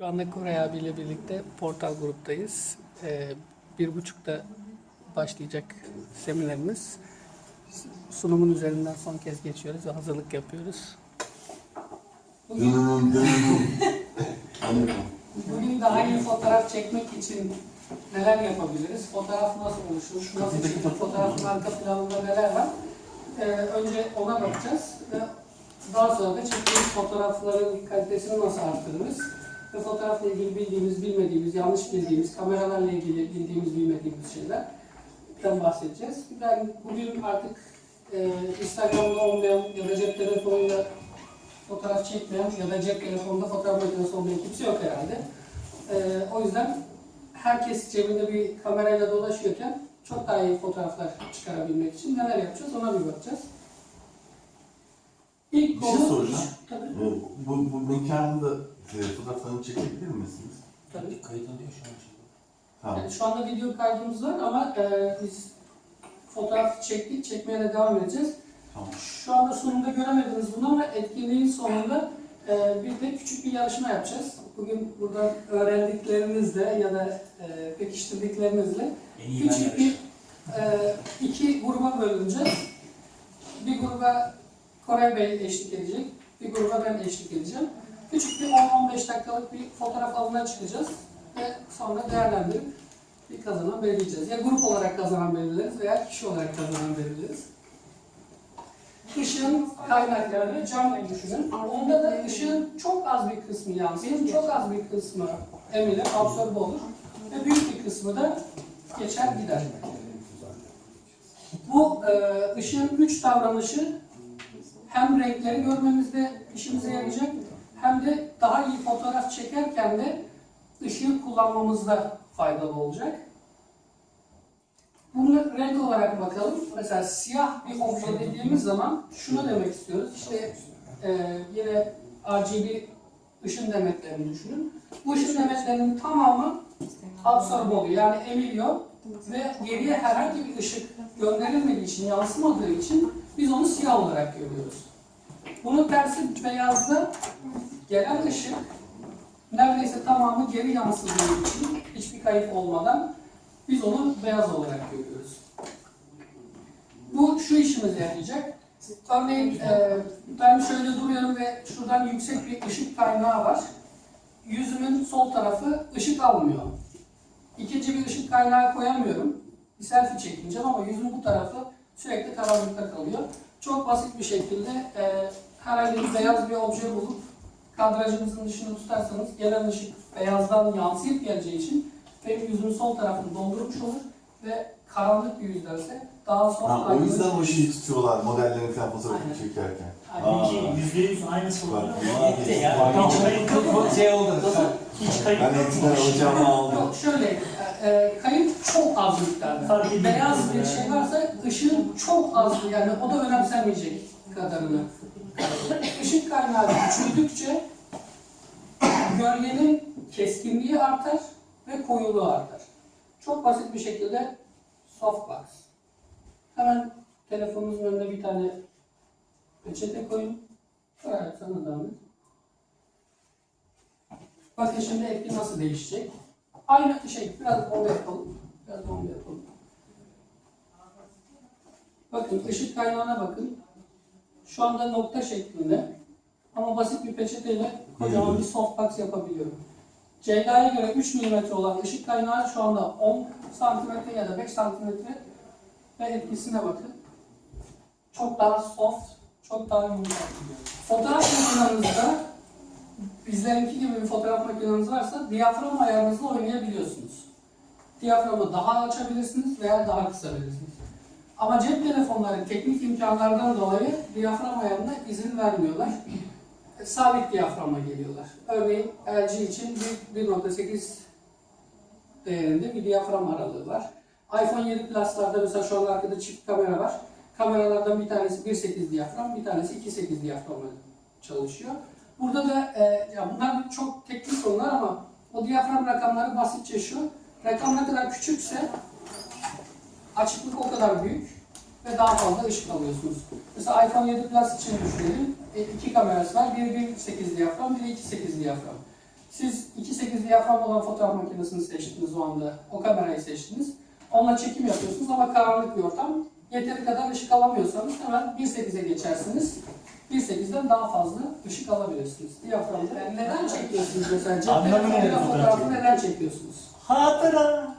Şu anda Koray abiyle birlikte Portal gruptayız. Ee, bir buçukta başlayacak seminerimiz. Sunumun üzerinden son kez geçiyoruz ve hazırlık yapıyoruz. Bugün, daha iyi fotoğraf çekmek için neler yapabiliriz? Fotoğraf nasıl oluşur? Nasıl çekilir? Fotoğrafın arka planında neler var? Ee, önce ona bakacağız ve daha sonra da çektiğimiz fotoğrafların kalitesini nasıl arttırırız? Ve fotoğrafla ilgili bildiğimiz, bilmediğimiz, yanlış bildiğimiz, kameralarla ilgili bildiğimiz, bilmediğimiz şeylerden bahsedeceğiz. Ben bugün artık e, Instagram'da olmayan ya da cep telefonuyla fotoğraf çekmeyen ya da cep telefonunda fotoğraf makinesi olmayan kimse yok herhalde. E, o yüzden herkes cebinde bir kamerayla dolaşıyorken çok daha iyi fotoğraflar çıkarabilmek için neler yapacağız ona bir bakacağız. İlk Bir şey konu... soracağım. Tabii. Ee, Bu, bu mekanında e, fotoğraflarını çekebilir misiniz? Tabii. Kayıt alıyor şu an. Tamam. Yani şu anda video kaydımız var ama e, biz fotoğraf çektik, çekmeye de devam edeceğiz. Tamam. Şu anda sunumda göremediniz bunu ama etkinliğin sonunda e, bir de küçük bir yarışma yapacağız. Bugün burada öğrendiklerinizle ya da e, pekiştirdiklerinizle En iyi ben küçük bir e, iki gruba bölüneceğiz. Bir gruba Koray Bey eşlik edecek, bir gruba ben eşlik edeceğim. Küçük bir 10-15 dakikalık bir fotoğraf avına çıkacağız ve sonra değerlendirip bir kazanan belirleyeceğiz. Ya grup olarak kazanan belirleriz veya kişi olarak kazanan belirleriz. Işığın kaynaklarını cam düşünün. Onda da ışığın çok az bir kısmı yansır, çok az bir kısmı emilir, absorbe olur ve büyük bir kısmı da geçer gider. Bu e, ışığın üç davranışı hem renkleri görmemizde işimize yarayacak hem de daha iyi fotoğraf çekerken de ışığı kullanmamızda faydalı olacak. Bunu renk olarak bakalım. Mesela siyah bir obje dediğimiz zaman şunu demek istiyoruz. İşte e, yine RGB ışın demetlerini düşünün. Bu ışın demetlerinin tamamı absorbe oluyor. Yani emiliyor ve geriye herhangi bir ışık gönderilmediği için, yansımadığı için biz onu siyah olarak görüyoruz. Bunun tersi beyazda gelen ışık neredeyse tamamı geri yansıdığı için hiçbir kayıp olmadan biz onu beyaz olarak görüyoruz. Bu şu işimize yarayacak. Örneğin e, ben şöyle duruyorum ve şuradan yüksek bir ışık kaynağı var. Yüzümün sol tarafı ışık almıyor. İkinci bir ışık kaynağı koyamıyorum. Bir selfie çekineceğim ama yüzün bu tarafı sürekli karanlıkta kalıyor. Çok basit bir şekilde e, herhangi bir beyaz bir obje bulup kadrajımızın dışını tutarsanız gelen ışık beyazdan yansıyıp geleceği için benim yüzümün sol tarafını doldurmuş olur ve karanlık bir yüzdense daha sonra Ha, o yüzden o şeyi tutuyorlar modellerin falan Aynen. fotoğrafını çekerken. Aynen. Benimki yüzde yüz aynısı oldu. Bak, Bitti ya. Hiç kayıp yok. şey oldu. Hiç kayıp Ben yok. eskiden alacağımı aldım. Yok şöyle, e, e, kayıp çok az miktarda. Fark. Beyaz bir şey varsa ışığın çok az yani o da önemsenmeyecek kadarını. Işık kaynağı küçüldükçe gölgenin keskinliği artar ve koyuluğu artar. Çok basit bir şekilde softbox. Hemen telefonunuzun önüne bir tane peçete koyun. Evet, sana da. Bakın şimdi etki nasıl değişecek. Aynı şey, biraz bomba yapalım. Biraz bomba yapalım. Bakın ışık kaynağına bakın. Şu anda nokta şeklinde. Ama basit bir peçeteyle kocaman bir softbox yapabiliyorum. Ceyda'ya göre 3 mm olan ışık kaynağı şu anda 10 cm ya da 5 cm ve etkisine bakın. Çok daha soft, çok daha yumuşak. Fotoğraf makinenizde bizlerinki gibi bir fotoğraf makineniz varsa diyafram ayarınızla oynayabiliyorsunuz. Diyaframı daha açabilirsiniz veya daha kısabilirsiniz. Ama cep telefonları teknik imkanlardan dolayı diyafram ayarına izin vermiyorlar. Sabit diyaframa geliyorlar. Örneğin LG için bir 1.8 değerinde bir diyafram aralığı var. iPhone 7 Plus'larda mesela şu an arkada çift kamera var. Kameralardan bir tanesi 1.8 diyafram, bir tanesi 2.8 diyaframla çalışıyor. Burada da e, ya bunlar çok teknik konular ama o diyafram rakamları basitçe şu. Rakam ne kadar küçükse açıklık o kadar büyük ve daha fazla ışık alıyorsunuz. Mesela iPhone 7 Plus için düşünelim. E, iki kamerası var. Biri 1.8 diyafram, biri 2.8 diyafram. Siz 2.8 diyafram olan fotoğraf makinesini seçtiniz o anda. O kamerayı seçtiniz. Onunla çekim yapıyorsunuz ama karanlık bir ortam. Yeteri kadar ışık alamıyorsanız hemen 1.8'e geçersiniz. 1.8'den daha fazla ışık alabilirsiniz. Diyaframda neden çekiyorsunuz mesela? Cep telefonuyla fotoğrafı neden çekiyorsunuz? Hatıra.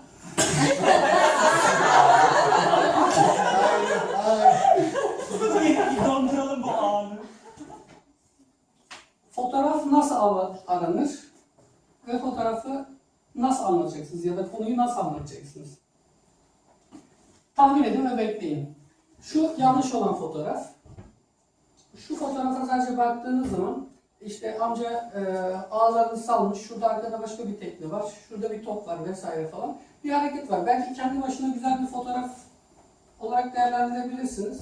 Fotoğraf nasıl aranır ve fotoğrafı nasıl anlatacaksınız ya da konuyu nasıl anlatacaksınız? Tahmin edin ve bekleyin. Şu yanlış olan fotoğraf. Şu fotoğrafa sadece baktığınız zaman işte amca e, ağlarını salmış, şurada arkada başka bir tekne var, şurada bir top var vesaire falan. Bir hareket var. Belki kendi başına güzel bir fotoğraf olarak değerlendirebilirsiniz.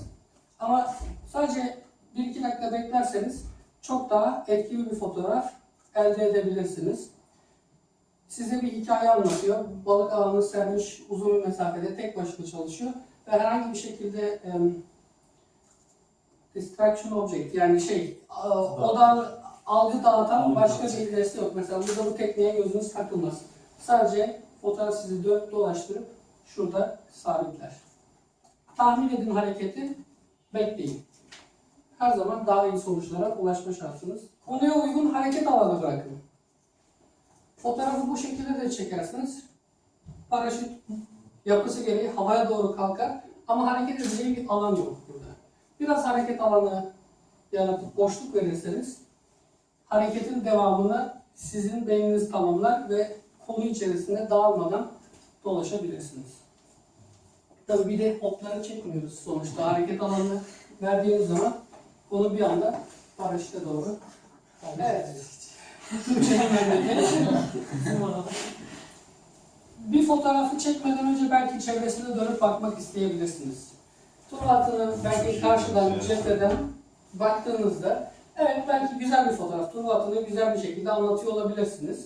Ama sadece bir iki dakika beklerseniz çok daha etkili bir fotoğraf elde edebilirsiniz. Size bir hikaye anlatıyor. Balık ağını sermiş uzun bir mesafede tek başına çalışıyor ve herhangi bir şekilde em, distraction object yani şey odan algı dağıtan başka bir nesne yok. Mesela burada bu tekneye gözünüz takılmaz. Sadece fotoğraf sizi dönüp dolaştırıp şurada sabitler. Tahmin edin hareketi, bekleyin her zaman daha iyi sonuçlara ulaşma şansınız. Konuya uygun hareket alanı bırakın. Fotoğrafı bu şekilde de çekersiniz. Paraşüt yapısı gereği havaya doğru kalkar ama hareket edeceği bir alan yok burada. Biraz hareket alanı yaratıp boşluk verirseniz hareketin devamını sizin beyniniz tamamlar ve konu içerisinde dağılmadan dolaşabilirsiniz. Tabii bir de hopları çekmiyoruz sonuçta. Hareket alanını verdiğiniz zaman onu bir anda paraşüte doğru. Evet. Bir fotoğrafı çekmeden önce belki çevresine dönüp bakmak isteyebilirsiniz. Tur belki karşıdan, cepheden baktığınızda evet belki güzel bir fotoğraf, tur hattını güzel bir şekilde anlatıyor olabilirsiniz.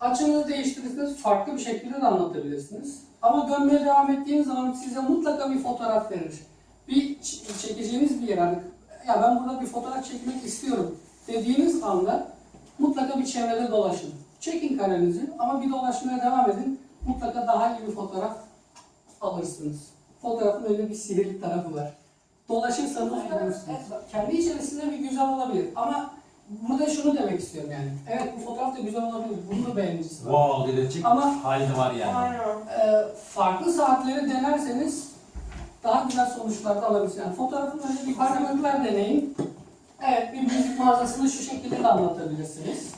Açınızı değiştirirseniz farklı bir şekilde de anlatabilirsiniz. Ama dönmeye devam ettiğiniz zaman size mutlaka bir fotoğraf verir. Bir çekeceğiniz bir yer, hani, ya ben burada bir fotoğraf çekmek istiyorum dediğiniz anda mutlaka bir çevrede dolaşın. Çekin karenizi ama bir dolaşmaya devam edin. Mutlaka daha iyi bir fotoğraf alırsınız. Fotoğrafın öyle bir sihirli tarafı var. Dolaşırsanız görürsünüz. Kendi içerisinde bir güzel olabilir ama burada şunu demek istiyorum yani. Evet bu fotoğraf da güzel olabilir. Bunu da beğenicisi var. Wow dedirtecek Ama- halde var yani. Ee, farklı saatleri denerseniz daha güzel sonuçlar da alabilirsiniz. Yani fotoğrafın önce bir farklılıklar deneyin. Evet, bir müzik mağazasını şu şekilde de anlatabilirsiniz.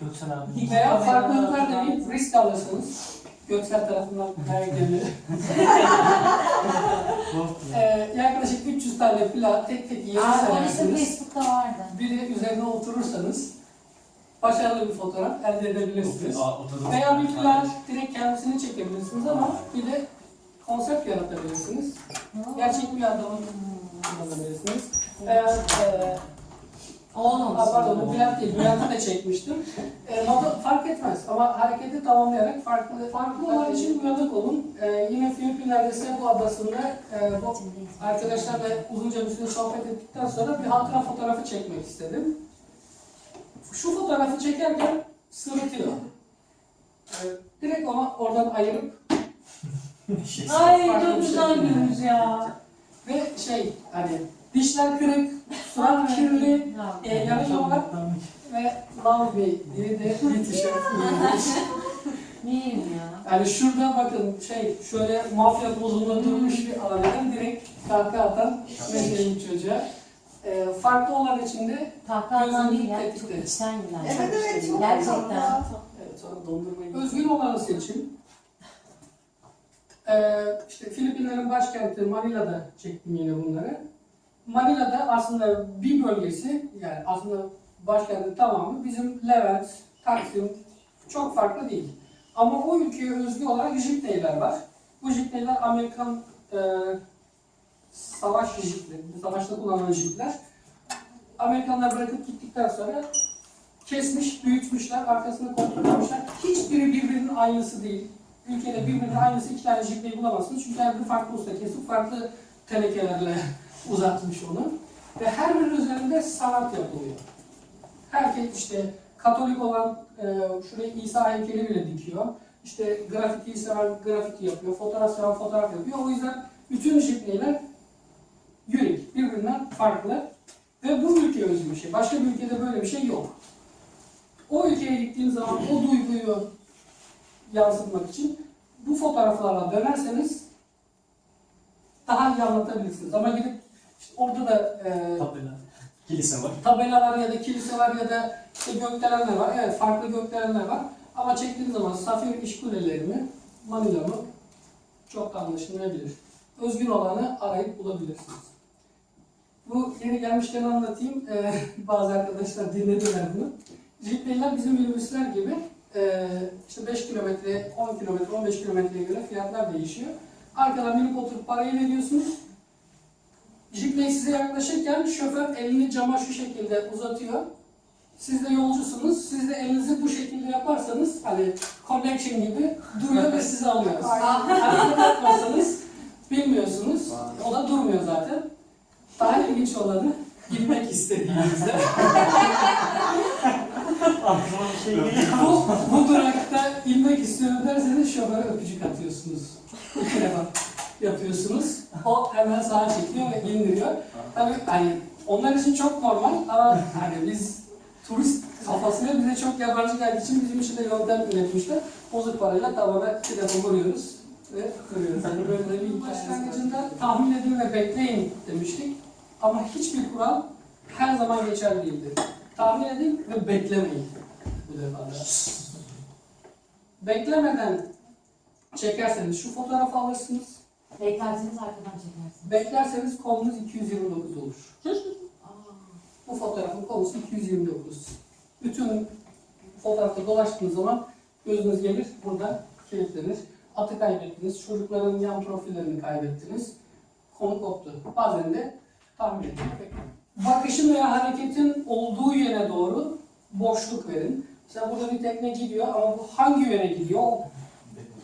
Göksel abi. Veya farklılıklar deneyin, risk alırsınız. Göksel tarafından vergileri. ee, yaklaşık 300 tane plağı tek tek yere serersiniz. Facebook'ta vardı. Bir de üzerine oturursanız başarılı bir fotoğraf elde edebilirsiniz. Veya bir plan direkt kendisini çekebilirsiniz ama bir de konsept yaratabilirsiniz. Gerçek bir adamı kullanabilirsiniz. Veya e, Oğlum. Aa, pardon bu Bülent değil, Bülent'i de çekmiştim. E, moda fark etmez ama hareketi tamamlayarak farklı farklı olan için uyanık olun. E, yine Filipinler'de Cebu adasında e, bu arkadaşlarla uzunca bir süre sohbet ettikten sonra bir hatıra fotoğrafı çekmek istedim. Şu fotoğrafı çekerken sırıtıyor. E, direkt onu oradan ayırıp Ay Farklı çok bir güzel gülmüş ya. ve şey hani dişler kırık, surat kirli, e, yarı yolak ve love me diye de bir tişört giymiş. Neyim ya? Yani şurada bakın şey şöyle mafya pozunda durmuş bir adamdan direkt kahkaha atan mesleğin çocuğa. Ee, farklı olan içinde Kahkahadan değil ya. Gözünü Çok tetikte. içten. Evet evet çok Gerçekten. evet, sonra dondurmayı özgün olanı seçin. Ee, işte Filipinlerin başkenti Manila'da çektim yine bunları. Manila'da aslında bir bölgesi yani aslında başkentin tamamı bizim Levent, Taksim çok farklı değil. Ama o ülkeye özgü olarak jipneyler var. Bu jipneyler Amerikan e, savaş jipleri, savaşta kullanılan jipler. Amerikanlar bırakıp gittikten sonra kesmiş, büyütmüşler, arkasını kontrollemişler. Hiçbiri birbirinin aynısı değil. Ülkede birbirinin aynısı iki tane jipneyi bulamazsınız. Çünkü her biri farklı usta kesip farklı tenekelerle uzatmış onu. Ve her birinin üzerinde sanat yapılıyor. Herkes işte Katolik olan e, şuraya İsa heykeli bile dikiyor. İşte grafitiyi seven grafiti yapıyor, fotoğraf seven fotoğraf yapıyor. O yüzden bütün jipneyler unik, birbirinden farklı. Ve bu ülkeye özgü bir şey. Başka bir ülkede böyle bir şey yok. O ülkeye gittiğiniz zaman o duyguyu yansıtmak için bu fotoğraflarla dönerseniz daha iyi anlatabilirsiniz. Ama gidip orada da e, Tabela. Kilise var. tabelalar ya da kilise var ya da işte gökdelenler var. Evet farklı gökdelenler var. Ama çektiğiniz zaman Safir İş Kuleleri mi, Manila mı çok da anlaşılmayabilir. Özgün olanı arayıp bulabilirsiniz. Bu yeni gelmişken anlatayım. Ee, bazı arkadaşlar dinlediler bunu. Jeepneyler bizim minibüsler gibi e, işte 5 kilometre, 10 kilometre, 15 kilometreye göre fiyatlar değişiyor. Arkadan binip oturup parayı veriyorsunuz. Jeepney size yaklaşırken şoför elini cama şu şekilde uzatıyor. Siz de yolcusunuz. Siz de elinizi bu şekilde yaparsanız hani connection gibi duruyor ve sizi alıyor. Hareket etmezseniz bilmiyorsunuz. O da durmuyor zaten. Daha ilginç olanı bilmek istediğinizde Aklıma bir şey geliyor. bu, bu durakta inmek istiyorum derseniz şoföre öpücük atıyorsunuz. İki defa yapıyorsunuz. O hemen sağa çekiyor ve indiriyor. Tabii hani onlar için çok normal ama hani biz turist kafasıyla bize çok yabancı geldiği için bizim için de yöntem üretmişler. Bozuk parayla iki defa vuruyoruz ve kırıyoruz. Hani böyle bir başlangıcında tahmin edin ve bekleyin demiştik. Ama hiçbir kural her zaman geçerli değildir. Tahmin edin ve beklemeyin bu defa da. Beklemeden çekerseniz şu fotoğrafı alırsınız. Beklerseniz arkadan çekersiniz. Beklerseniz kolunuz 229 olur. Aa. Bu fotoğrafın konusu 229. Bütün fotoğrafta dolaştığınız zaman gözünüz gelir, burada kilitlenir. Atı kaybettiniz, çocukların yan profillerini kaybettiniz. Konu koptu. Bazen de tahmin edin. Bakışın veya hareketin olduğu yöne doğru boşluk verin. Mesela burada bir tekne gidiyor ama bu hangi yöne gidiyor?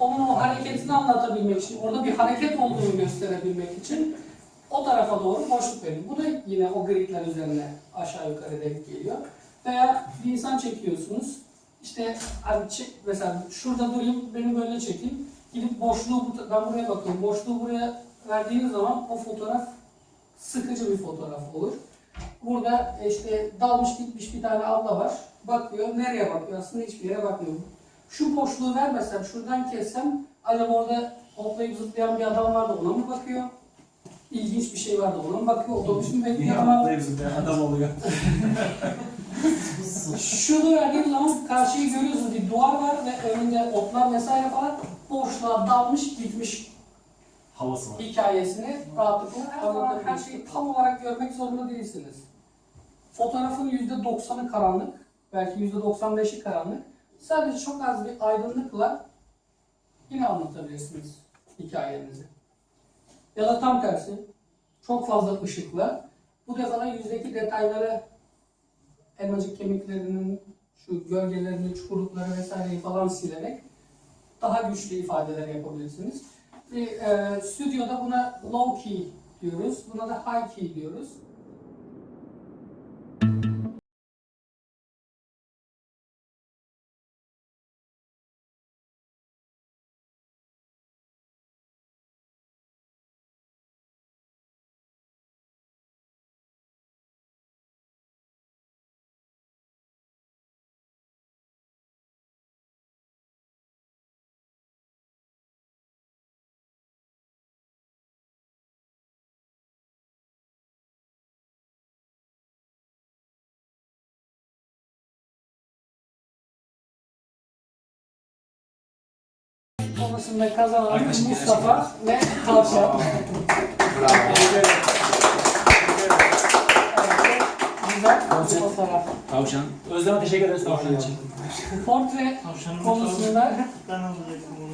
Onun o hareketini anlatabilmek için, orada bir hareket olduğunu gösterebilmek için o tarafa doğru boşluk verin. Bu da yine o gridler üzerine aşağı yukarı denk geliyor. Veya bir insan çekiyorsunuz. İşte hani çek, mesela şurada durayım, beni böyle çekin. Gidip boşluğu, ben buraya bakıyorum. Boşluğu buraya verdiğiniz zaman o fotoğraf sıkıcı bir fotoğraf olur. Burada işte dalmış gitmiş bir tane abla var. Bakıyor, nereye bakıyor? Aslında hiçbir yere bakmıyor. Şu boşluğu vermesem, şuradan kessem, acaba orada hoplayıp zıplayan bir adam vardı, ona mı bakıyor? İlginç bir şey vardı, ona mı bakıyor? Otobüs mü bekliyor ama adam oluyor. şunu verdiğin zaman karşıyı görüyorsunuz bir duvar var ve önünde otlar vesaire falan boşluğa dalmış gitmiş Havası var. hikayesini rahatlıkla anlatabilir. Her şeyi tam olarak görmek zorunda değilsiniz. Fotoğrafın %90'ı karanlık, belki %95'i karanlık. Sadece çok az bir aydınlıkla yine anlatabilirsiniz hikayenizi. Ya da tam tersi, çok fazla ışıkla bu defa da yüzdeki detayları elmacık kemiklerinin şu gölgelerini, çukurlukları vesaireyi falan silerek daha güçlü ifadeler yapabilirsiniz. Bir e, stüdyoda buna low key diyoruz, buna da high key diyoruz. Sonrasında kazanan Arkadaşlar, Mustafa ve Tavşan. Güzel bir fotoğraf. Tavşan. Özlem'e teşekkür ederiz tavşan için. Portre Tavşanın konusunda Ben alacaktım onu.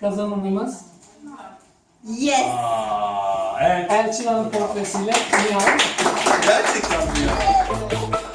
kazananımız Yes. Aa, evet. Elçin Hanım portresiyle Nihan. Gerçekten mi ya?